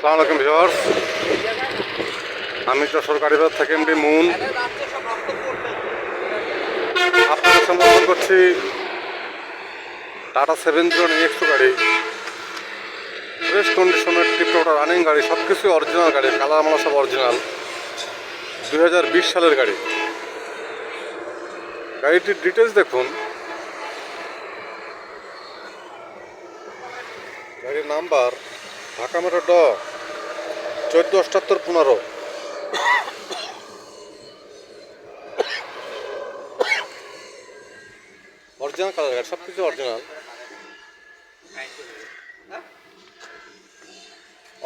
সালাম আলাইকুম আমি যশোর গাড়িবাজার থেকে এমডি মুন। আপনাদের সম্বোধন করছি টাটা সেভেন জিরো এক্সট্রো গাড়ি। ফ্রেশ কন্ডিশনের টিপটোটা রানিং গাড়ি সব কিছু অরিজিনাল গাড়ি, কালার মালা সব অরিজিনাল দুই হাজার বিশ সালের গাড়ি। গাড়িটির ডিটেলস দেখুন। গাড়ির নাম্বার, ঢাকা মেট্রো ড। চোদ্দ, অষ্টাত্তর, পনেরো। অরিজিনাল কালার গাড়ি সব কিছু অরিজিনাল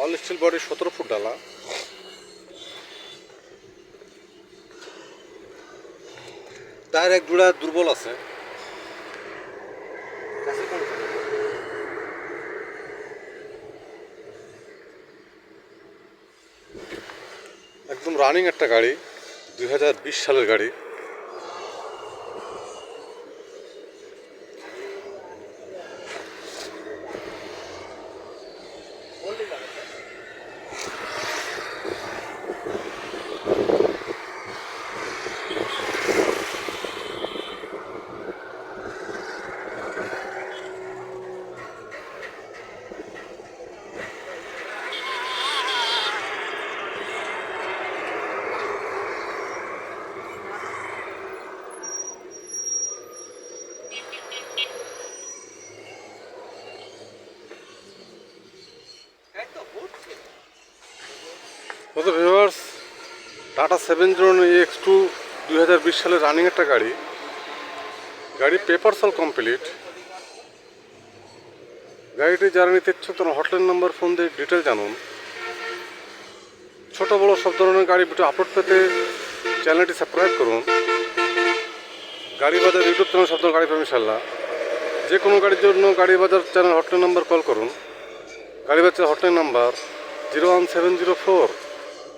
অল স্টিল বডি সতেরো ফুট ডালা। টায়ার এক জোড়া দুর্বল আছে। একদম রানিং একটা গাড়ি দু হাজার বিশ সালের গাড়ি। তো viewers Tata seven zero X two দুই হাজার বিশ সালের রানিং একটা গাড়ি। গাড়ি পেপার সল কমপ্লিট গাড়িটি যারা নিতে ইচ্ছুক তারা হটলাইন নাম্বার ফোন দিয়ে ডিটেল জানুন। ছোট বড় সব ধরনের গাড়ি ভিডিও আপলোড পেতে চ্যানেলটি সাবস্ক্রাইব করুন। গাড়ি বাজার ইউটিউব চ্যানেল সব ধরনের গাড়ি পাবেন ইনশাল্লাহ যে কোনো গাড়ির জন্য গাড়ি বাজার চ্যানেল হটলাইন নাম্বার কল করুন। Gari Bazar hotline number zero one seven zero four